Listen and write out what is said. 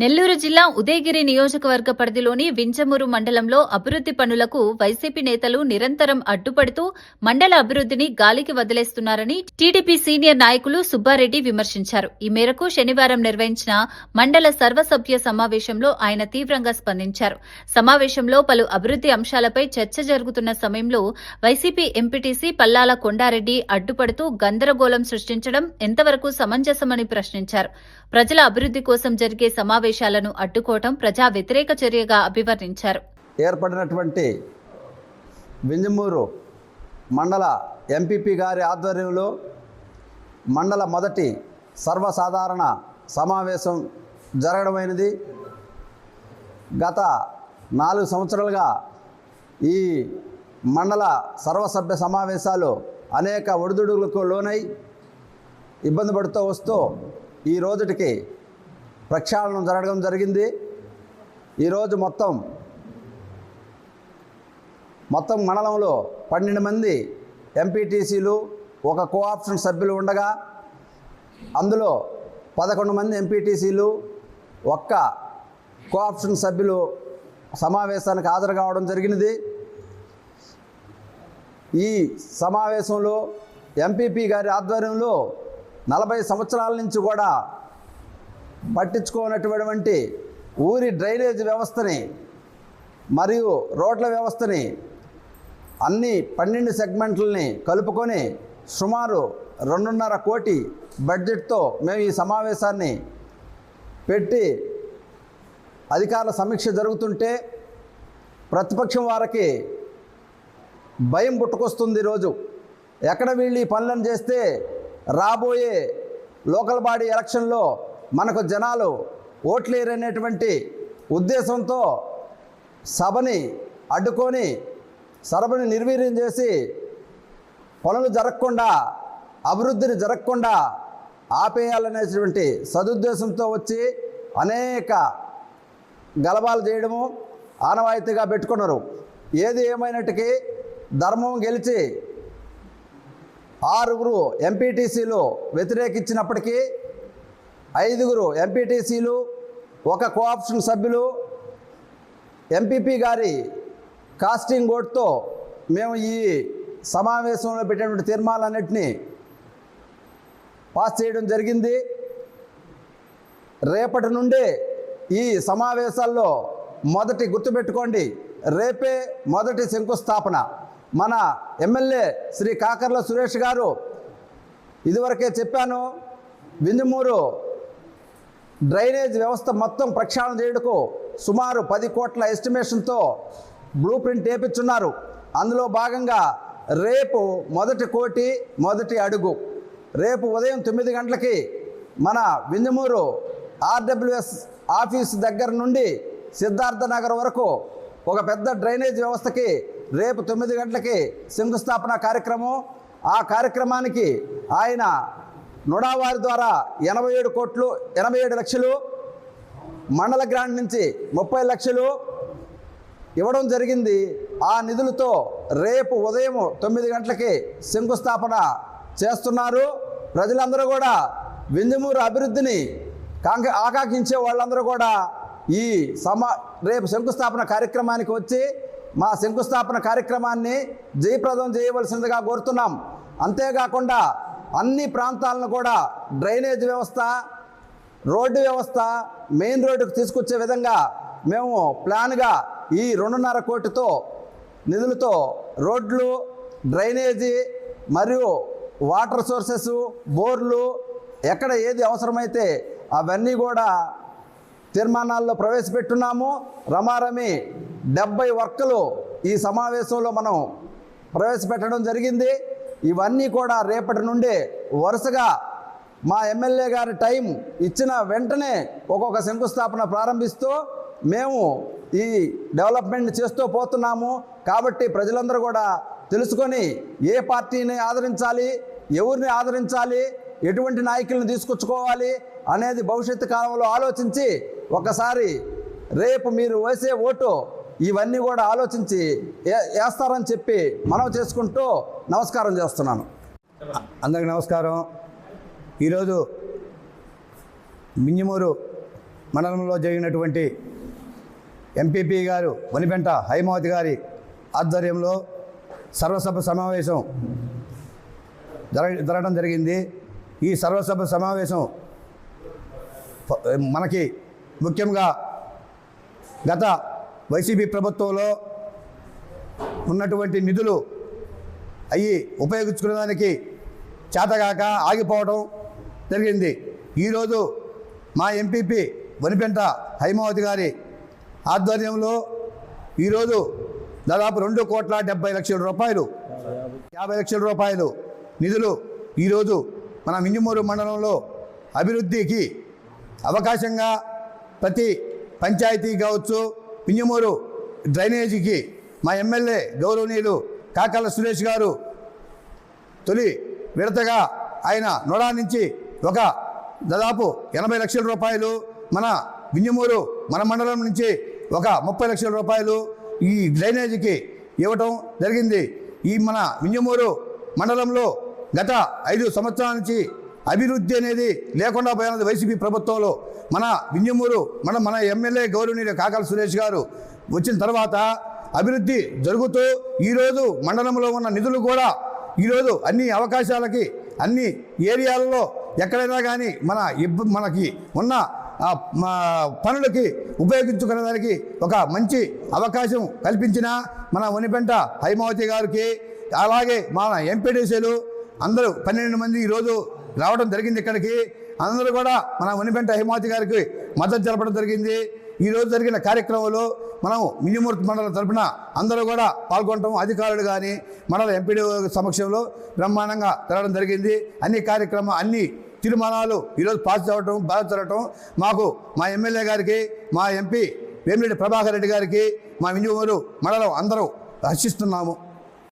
నెల్లూరు జిల్లా ఉదయగిరి నియోజకవర్గ పరిధిలోని వింజమూరు మండలంలో అభివృద్ది పనులకు వైసీపీ నేతలు నిరంతరం అడ్డుపడుతూ మండల అభివృద్దిని గాలికి వదిలేస్తున్నారని టీడీపీ సీనియర్ నాయకులు సుబ్బారెడ్డి విమర్శించారు. ఈ మేరకు శనివారం నిర్వహించిన మండల సర్వసభ్య సమావేశంలో ఆయన తీవ్రంగా స్పందించారు. సమావేశంలో పలు అభివృద్ది అంశాలపై చర్చ జరుగుతున్న సమయంలో వైసీపీ ఎంపీటీసీ పల్లాల కొండారెడ్డి అడ్డుపడుతూ గందరగోళం సృష్టించడం ఎంతవరకు సమంజసమని ప్రశ్నించారు. ప్రజల అభివృద్ది కోసం జరిగే సమావేశాలను అడ్డుకోవడం ప్రజా వ్యతిరేక చర్యగా అభివర్ణించారు. ఏర్పడినటువంటి వింజమూరు మండల ఎంపీపీ గారి ఆధ్వర్యంలో మండల మొదటి సర్వసాధారణ సమావేశం జరగడమైనది. గత నాలుగు సంవత్సరాలుగా ఈ మండల సర్వసభ్య సమావేశాలు అనేక ఒడిదుడుకులకు లోనై ఇబ్బంది పడుతూ వస్తూ ఈ రోజుటికి ప్రక్షాళనం జరగడం జరిగింది. ఈరోజు మొత్తం మొత్తం మండలంలో పన్నెండు మంది ఎంపీటీసీలు ఒక కోఆప్షన్ సభ్యులు ఉండగా అందులో పదకొండు మంది ఎంపీటీసీలు ఒక్క కోఆప్షన్ సభ్యులు సమావేశానికి హాజరు కావడం జరిగినది. ఈ సమావేశంలో ఎంపీపీ గారి ఆధ్వర్యంలో నలభై సంవత్సరాల నుంచి కూడా పట్టించుకోనటువంటి ఊరి డ్రైనేజ్ వ్యవస్థని మరియు రోడ్ల వ్యవస్థని అన్ని పన్నెండు సెగ్మెంట్లని కలుపుకొని సుమారు రెండున్నర కోటి బడ్జెట్తో మేము ఈ సమావేశాన్ని పెట్టి అధికారుల సమీక్ష జరుగుతుంటే ప్రతిపక్షం వారికి భయం పుట్టుకొస్తుంది ఈరోజు. ఎక్కడ వీళ్ళు ఈ పనులను చేస్తే రాబోయే లోకల్ బాడీ ఎలక్షన్లో మనకు జనాలు ఓట్లేరనేటువంటి ఉద్దేశంతో సభని అడ్డుకొని సభని నిర్వీర్యం చేసి పనులు జరగకుండా అభివృద్ధిని జరగకుండా ఆపేయాలనేటువంటి సదుద్దేశంతో వచ్చి అనేక గలబాలు చేయడము ఆనవాయితీగా పెట్టుకున్నారు. ఏది ఏమైనట్టుకీ ధర్మం గెలిచి ఆరుగురు ఎంపీటీసీలు వ్యతిరేకించినప్పటికీ ఐదుగురు ఎంపీటీసీలు ఒక కోఆప్షన్ సభ్యులు. ఎంపీపీ గారి కాస్టింగ్ ఓట్తో మేము ఈ సమావేశంలో పెట్టినటువంటి తీర్మానాలన్నింటినీ పాస్ చేయడం జరిగింది. రేపటి నుండి ఈ సమావేశాల్లో మొదటి గుర్తుపెట్టుకోండి. రేపే మొదటి శంకుస్థాపన. మన ఎమ్మెల్యే శ్రీ కాకర్ల సురేష్ గారు ఇదివరకే చెప్పాను విందుమూరు డ్రైనేజ్ వ్యవస్థ మొత్తం ప్రక్షాళన చేయుటకు సుమారు పది కోట్ల ఎస్టిమేషన్తో బ్లూ ప్రింట్ వేపించున్నారు అందులో భాగంగా రేపు మొదటి కోటి మొదటి అడుగు. రేపు ఉదయం తొమ్మిది గంటలకి మన వింజమూరు ఆర్డబ్ల్యూఎస్ ఆఫీస్ దగ్గర నుండి సిద్ధార్థ నగర్ వరకు ఒక పెద్ద డ్రైనేజ్ వ్యవస్థకి రేపు తొమ్మిది గంటలకి శంకుస్థాపన కార్యక్రమం. ఆ కార్యక్రమానికి ఆయన నుడావారి ద్వారా ఎనభై ఏడు కోట్లు ఎనభై ఏడు లక్షలు మండల గ్రాంట్ నుంచి ముప్పై లక్షలు ఇవ్వడం జరిగింది. ఆ నిధులతో రేపు ఉదయం తొమ్మిది గంటలకి శంకుస్థాపన చేస్తున్నారు. ప్రజలందరూ కూడా విందుమూరు అభివృద్ధిని కాంక ఆకాంక్షించే వాళ్ళందరూ కూడా ఈ సమా రేపు శంకుస్థాపన కార్యక్రమానికి వచ్చి మా శంకుస్థాపన కార్యక్రమాన్ని జయప్రదం చేయవలసిందిగా కోరుతున్నాం. అంతేకాకుండా అన్ని ప్రాంతాలను కూడా డ్రైనేజ్ వ్యవస్థ రోడ్డు వ్యవస్థ మెయిన్ రోడ్డుకు తీసుకొచ్చే విధంగా మేము ప్లాన్గా ఈ రెండున్నర కోటితో నిధులతో రోడ్లు డ్రైనేజీ మరియు వాటర్ సోర్సెస్ బోర్లు ఎక్కడ ఏది అవసరమైతే అవన్నీ కూడా తీర్మానాల్లో ప్రవేశపెట్టున్నాము. రమారమి డెబ్బై వర్కలు ఈ సమావేశంలో మనం ప్రవేశపెట్టడం జరిగింది. ఇవన్నీ కూడా రేపటి నుండే వరుసగా మా ఎమ్మెల్యే గారి టైం ఇచ్చిన వెంటనే ఒక్కొక్క శంకుస్థాపన ప్రారంభిస్తూ మేము ఈ డెవలప్మెంట్ చేస్తూ పోతున్నాము. కాబట్టి ప్రజలందరూ కూడా తెలుసుకొని ఏ పార్టీని ఆదరించాలి ఎవరిని ఆదరించాలి ఎటువంటి నాయకులను తీసుకొచ్చుకోవాలి అనేది భవిష్యత్తు కాలంలో ఆలోచించి ఒకసారి రేపు మీరు వేసే ఓటు ఇవన్నీ కూడా ఆలోచించి ఏ- వేస్తారని చెప్పి మనం చేసుకుంటూ నమస్కారం చేస్తున్నాను. అందరికి నమస్కారం. ఈరోజు మింజమూరు మండలంలో జరిగినటువంటి ఎంపీపీ గారు వనిపెంట హైమావతి గారి ఆధ్వర్యంలో సర్వసభ సమావేశం జరగ జరగడం జరిగింది. ఈ సర్వసభ సమావేశం మనకి ముఖ్యంగా గత వైసీపీ ప్రభుత్వంలో ఉన్నటువంటి నిధులు అవి ఉపయోగించుకునేదానికి చేతగాక ఆగిపోవడం జరిగింది. ఈరోజు మా ఎంపీపీ వనిపెంట హైమావతి గారి ఆధ్వర్యంలో ఈరోజు దాదాపు రెండు కోట్ల డెబ్బై లక్షల రూపాయలు యాభై లక్షల రూపాయలు నిధులు ఈరోజు మన మింజమూరు మండలంలో అభివృద్ధికి అవకాశంగా ప్రతి పంచాయతీ కావచ్చు మింజమూరు డ్రైనేజీకి మా ఎమ్మెల్యే గౌరవనీయులు కాకల సురేష్ గారు తొలి విడతగా ఆయన నొడా నుంచి ఒక దాదాపు ఎనభై లక్షల రూపాయలు మన వింజమూరు మన మండలం నుంచి ఒక ముప్పై లక్షల రూపాయలు ఈ డ్రైనేజీకి ఇవ్వటం జరిగింది. ఈ మన వింజమూరు మండలంలో గత ఐదు సంవత్సరాల నుంచి అభివృద్ధి అనేది లేకుండా పోయినది వైసీపీ ప్రభుత్వంలో. మన వింజమూరు మన మన ఎమ్మెల్యే గౌరవనీయులు కాకల సురేష్ గారు వచ్చిన తర్వాత అభివృద్ధి జరుగుతూ ఈరోజు మండలంలో ఉన్న నిధులు కూడా ఈరోజు అన్ని అవకాశాలకి అన్ని ఏరియాలలో ఎక్కడైనా కానీ మన ఇబ్బ మనకి ఉన్న మా పనులకి ఉపయోగించుకునే దానికి ఒక మంచి అవకాశం కల్పించిన మన వనిపెంట హైమావతి గారికి అలాగే మన ఎంపీడీసీలు అందరూ పన్నెండు మంది ఈరోజు రావడం జరిగింది ఇక్కడికి. అందరూ కూడా మన మునిపెంట హైమావతి గారికి మద్దతు తెలపడం జరిగింది. ఈరోజు జరిగిన కార్యక్రమంలో మనం మినిమూర్తి మండలం తరపున అందరూ కూడా పాల్గొనడం అధికారులు కానీ మండల ఎంపీడీ సమక్షంలో బ్రహ్మాండంగా జరగడం జరిగింది. అన్ని కార్యక్రమం అన్ని తీర్మానాలు ఈరోజు పాస్ అవ్వటం బాగా జరగటం మాకు మా ఎమ్మెల్యే గారికి మా ఎంపీ వేమిరెడ్డి ప్రభాకర్ రెడ్డి గారికి మా మినిమూరు మండలం అందరూ హర్షిస్తున్నాము.